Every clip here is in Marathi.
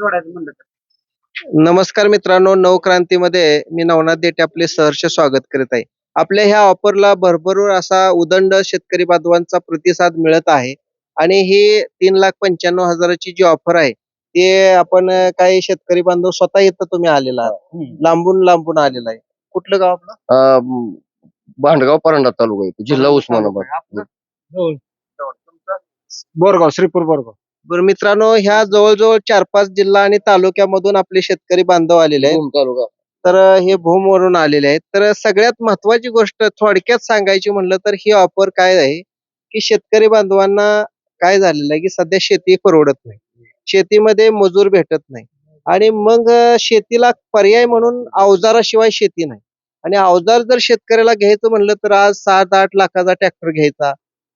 जोडायचं म्हणलं तर. नमस्कार मित्रांनो नवक्रांतीमध्ये मी नवनाथ देठे आपले सहर्ष स्वागत करीत आहे. आपल्या ह्या ऑफरला भरभरून असा उदंड शेतकरी बांधवांचा प्रतिसाद मिळत आहे. आणि ही तीन लाख पंच्याण्णव हजाराची जी ऑफर आहे ते आपण अं, काही शेतकरी बांधव स्वतः इथं तुम्ही आलेला आहात. लांबून लांबून आलेला आहे. कुठलं गाव आपलं? अं, भांडगाव परांडा तालुका येतो जिल्हा उस्मानाबाद. आपलं? बोरगाव श्रीपूर बोरगाव. बरं मित्रांनो ह्या जवळजवळ चार पाच जिल्हा आणि तालुक्यामधून आपले शेतकरी बांधव आलेले आहेत. तालुका. तर हे भूमवरून आलेले आहेत. तर सगळ्यात महत्वाची गोष्ट थोडक्यात सांगायची म्हणलं तर ही ऑफर काय आहे? की शेतकरी बांधवांना काय झालेलं आहे की सध्या शेती परवडत नाही. शेतीमध्ये मजूर भेटत नाही. आणि मग शेतीला पर्याय म्हणून अवजाराशिवाय शेती नाही. आणि अवजार जर शेतकऱ्याला घ्यायचं म्हणलं तर आज सात आठ लाखाचा ट्रॅक्टर घ्यायचा.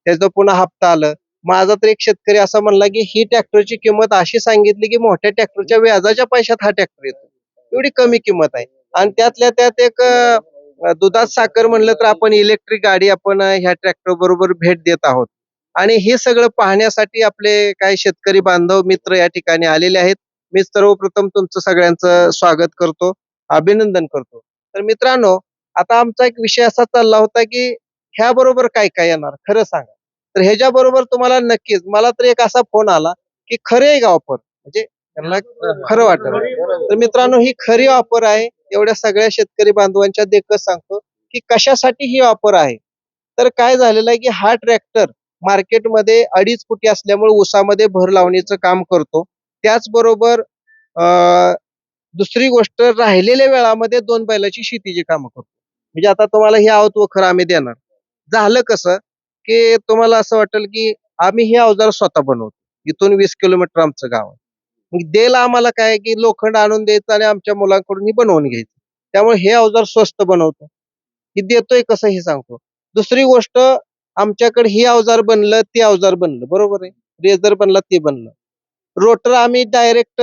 त्याचं पुन्हा हप्ता आलं. माझा तर एक शेतकरी असा म्हणला की ही ट्रॅक्टरची किंमत अशी सांगितली की मोठ्या ट्रॅक्टरच्या व्याजाच्या पैशात हा ट्रॅक्टर येतो. एवढी कमी किंमत आहे. आणि त्यातल्या त्यात एक दुधात साखर म्हणलं तर आपण इलेक्ट्रिक गाडी आपण ह्या ट्रॅक्टर बरोबर भेट देत आहोत. आणि हे सगळं पाहण्यासाठी आपले काही शेतकरी बांधव मित्र या ठिकाणी आलेले आहेत. मी सर्वप्रथम तुमचं सगळ्यांचं स्वागत करतो अभिनंदन करतो. तर मित्रांनो आता आमचा एक विषय असा चालला होता की ह्या बरोबर काय काय येणार? खरं सांगा. तर ह्याच्या बरोबर तुम्हाला नक्कीच मला तर एक असा फोन आला की खरे आहे का ऑफर म्हणजे त्यांना खरं वाटत तर मित्रांनो ही खरी ऑफर आहे. एवढ्या सगळ्या शेतकरी बांधवांच्या देखत सांगतो की कशासाठी ही ऑफर आहे. तर काय झालेलं आहे की हा ट्रॅक्टर मार्केटमध्ये अडीच फुटी असल्यामुळे ऊसामध्ये भर लावणीचं काम करतो. त्याचबरोबर दुसरी गोष्ट राहिलेल्या वेळामध्ये दोन बैलाची शेतीची कामं करतो. म्हणजे आता तुम्हाला हे आवत वखर आम्ही देणार. झालं कसं की तुम्हाला असं वाटेल की आम्ही हे अवजार स्वतः बनवतो. इथून वीस किलोमीटर आमचं गाव आहे. मग देला आम्हाला काय आहे की लोखंड आणून द्यायचं आणि आमच्या मुलांकडून बनवून घ्यायचं. त्यामुळे हे अवजार स्वस्त बनवतो. की देतोय कसं हे सांगतो. दुसरी गोष्ट आमच्याकडे हे अवजार बनलं ते अवजार बनलं. बरोबर आहे? रेझर बनला ते बनलं. रोटर आम्ही डायरेक्ट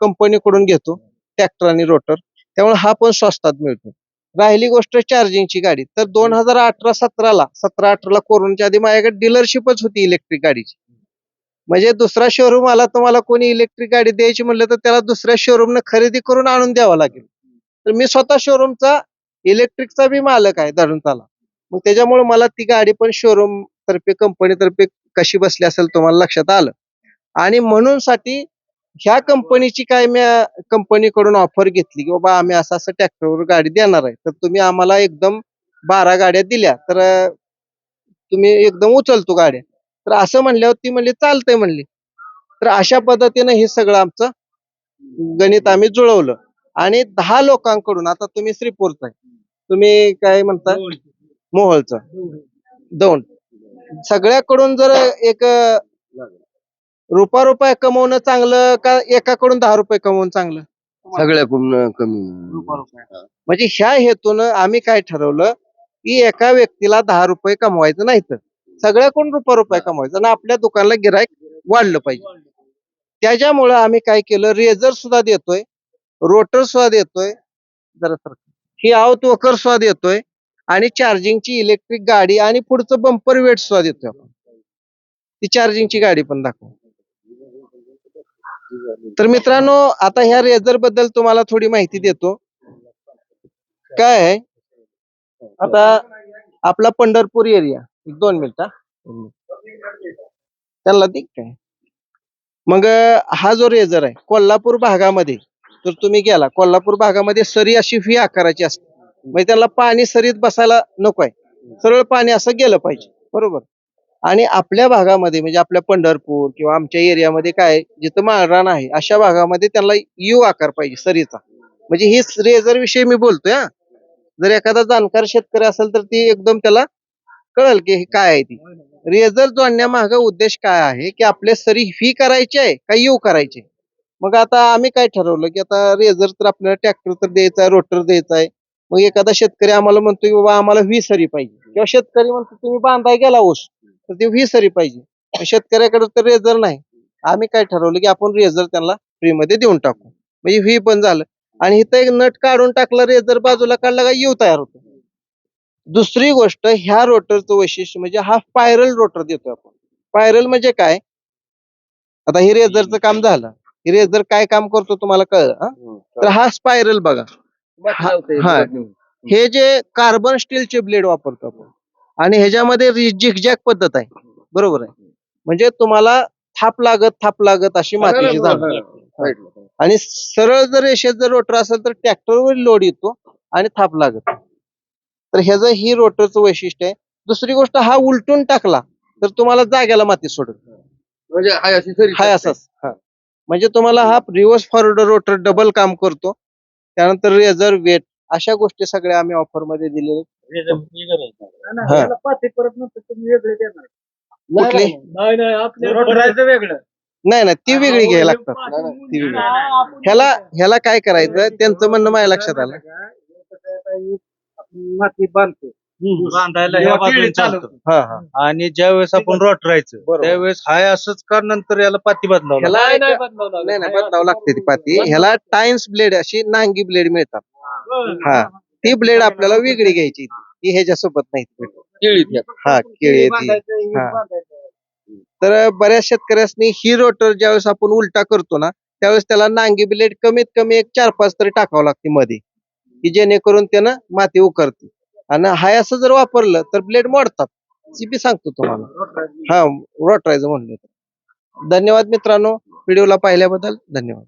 कंपनीकडून घेतो. ट्रॅक्टर आणि रोटर. त्यामुळे हा पण स्वस्तात मिळतो. राहिली गोष्ट चार्जिंगची गाडी. तर दोन हजार अठरा सतराला सतरा अठराला कोरोनाच्या आधी माझ्याकडे डीलरशिपच होती इलेक्ट्रिक गाडीची. म्हणजे दुसरा शोरूम आला तुम्हाला कोणी इलेक्ट्रिक गाडी द्यायची म्हणलं तर त्याला दुसऱ्या शोरूमनं खरेदी करून आणून द्यावं लागेल. तर मी स्वतः शोरूमचा इलेक्ट्रिकचा बी मालक आहे धरून त्याला मग त्याच्यामुळे मला ती गाडी पण शोरूम तर्फे कंपनी तर्फे कशी बसली असेल तुम्हाला लक्षात आलं. आणि म्हणून साठी ह्या कंपनीची काय मी कंपनीकडून ऑफर घेतली की बाबा आम्ही असं असं ट्रॅक्टरवर गाडी देणार आहे. तर तुम्ही आम्हाला एकदम बारा गाड्या दिल्या. तर तुम्ही एकदम उचलतो गाड्या. तर असं म्हणल्यावर ती म्हणली चालतंय म्हणली. तर अशा पद्धतीनं हे सगळं आमचं गणित आम्ही जुळवलं. आणि दहा लोकांकडून आता तुम्ही श्रीपूरचा आहे. तुम्ही काय म्हणता? मोहोळचं. दोन. सगळ्याकडून जर एक रुपा रुपये कमवणं चांगलं का एकाकडून दहा रुपये कमवणं चांगलं? सगळ्याकडून कमी म्हणजे ह्या हेतूनं आम्ही काय ठरवलं? की एका व्यक्तीला दहा रुपये कमवायचं नाही तर. सगळ्याकडून रुपये रुपये कमवायचं आणि आपल्या दुकानाला गिरायक वाढलं पाहिजे. त्याच्यामुळं आम्ही काय केलं? रेझर सुद्धा देतोय. रोटर सुद्धा देतोय. जरा सर ही आवत वकर सुद्धा देतोय. आणि चार्जिंगची इलेक्ट्रिक गाडी आणि पुढचं बंपर वेट सुद्धा देतोय आपण. ती चार्जिंगची गाडी पण दाखव. तर मित्रांनो आता ह्या रेझरबद्दल तुम्हाला थोडी माहिती देतो. काय आहे? आता आपला पंढरपूर एरिया एक दोन मिनिट. त्यांना दे काय? मग हा जो रेझर आहे कोल्हापूर भागामध्ये तर तुम्ही गेला. कोल्हापूर भागामध्ये सरी अशी व्ही आकाराची असते. म्हणजे त्याला पाणी सरीत बसायला नको आहे. सरळ पाणी असं गेलं पाहिजे. बरोबर? आणि आपल्या भागामध्ये म्हणजे आपल्या पंढरपूर किंवा आमच्या एरियामध्ये काय जिथं माळरान आहे अशा भागामध्ये त्यांना यू आकार पाहिजे सरीचा. म्हणजे ही रेझर विषयी मी बोलतोय हा. जर एखादा जाणकार शेतकरी असेल तर ती एकदम त्याला कळल की हे काय आहे ती. रेझर जोडण्यामाग उद्देश काय आहे की आपल्या सरी फी करायची आहे का यू करायचे मग आता आम्ही काय ठरवलं की आता रेझर तर आपल्याला ट्रॅक्टर तर द्यायचा आहे रोटर द्यायचा आहे. मग एखादा शेतकरी आम्हाला म्हणतो की बाबा आम्हाला व्ही सरी पाहिजे. किंवा शेतकरी म्हणतो तुम्ही बांधाय गेला ओस तर ते व्ही सरी पाहिजे. शेतकऱ्याकडे तर रेझर नाही. आम्ही काय ठरवलं की आपण रेझर त्यांना फ्री मध्ये देऊन टाकू. म्हणजे व्ही पण झालं. आणि इथं एक नट काढून टाकलं रेझर बाजूला काढला का यू तयार होतो. दुसरी गोष्ट ह्या रोटरचं वैशिष्ट्य म्हणजे हा स्पायरल रोटर देतो आपण. स्पायरल म्हणजे काय? आता हे रेझरचं काम झालं. रेझर काय काम करतो तुम्हाला कळलं हा? तर हा स्पायरल बघा. हा. हे. जे कार्बन स्टीलचे ब्लेड वापरतो आपण आणि ह्याच्यामध्ये झिकझॅक पद्धत आहे. बरोबर आहे. म्हणजे तुम्हाला थाप लागत थाप लागत अशी मातीची आणि सरळ जर रेषेत जर रोटर असेल तर ट्रॅक्टरवर लोड येतो आणि थाप लागत. तर ह्याचं ही रोटरचं वैशिष्ट्य आहे. दुसरी गोष्ट हा उलटून टाकला तर तुम्हाला जाग्याला माती सोडत. म्हणजे हाय असाच हा. म्हणजे तुम्हाला हा रिव्हर्स फॉरवर्ड रोटर डबल काम करतो. त्यानंतर रेझर वेट अशा गोष्टी सगळ्या आम्ही ऑफर हा. कुठली? वेगळं. नाही नाही ती वेगळी घ्यायला लागतात. ती वेगळी. ह्याला ह्याला काय करायचं? त्यांचं म्हणणं माझ्या लक्षात आलं. माती बांधतो. बांधायला ह्या बाजूने चालतं. हा हा. आणि ज्या वेळेस आपण रॉट राहायचं बरोबर. त्यावेळेस हाय असंच का नंतर याला पाती बदलावं लागतं? नाही बदलावं लागते. ती पाती. ह्याला टाइम्स ब्लेड अशी नांगी ब्लेड मिळतात. हा. ती ब्लेड आपल्याला वेगळी घ्यायची. ती ह्याच्यासोबत नाही भेटत. हा केळी ती हा. तर बऱ्याच शेतकऱ्यांनी ही रोटर ज्यावेळेस आपण उलटा करतो ना त्यावेळेस त्याला नांगी ब्लेड कमीत कमी एक चार पाच तरी टाकावं लागते मध्ये की जेणेकरून त्यानं माती उकरते. आणि हाय असं जर वापरलं तर ब्लेड मोडतात. ती बी सांगतो तुम्हाला. हा रोटरायचं म्हणलं तर. धन्यवाद मित्रांनो. व्हिडिओला पाहिल्याबद्दल धन्यवाद.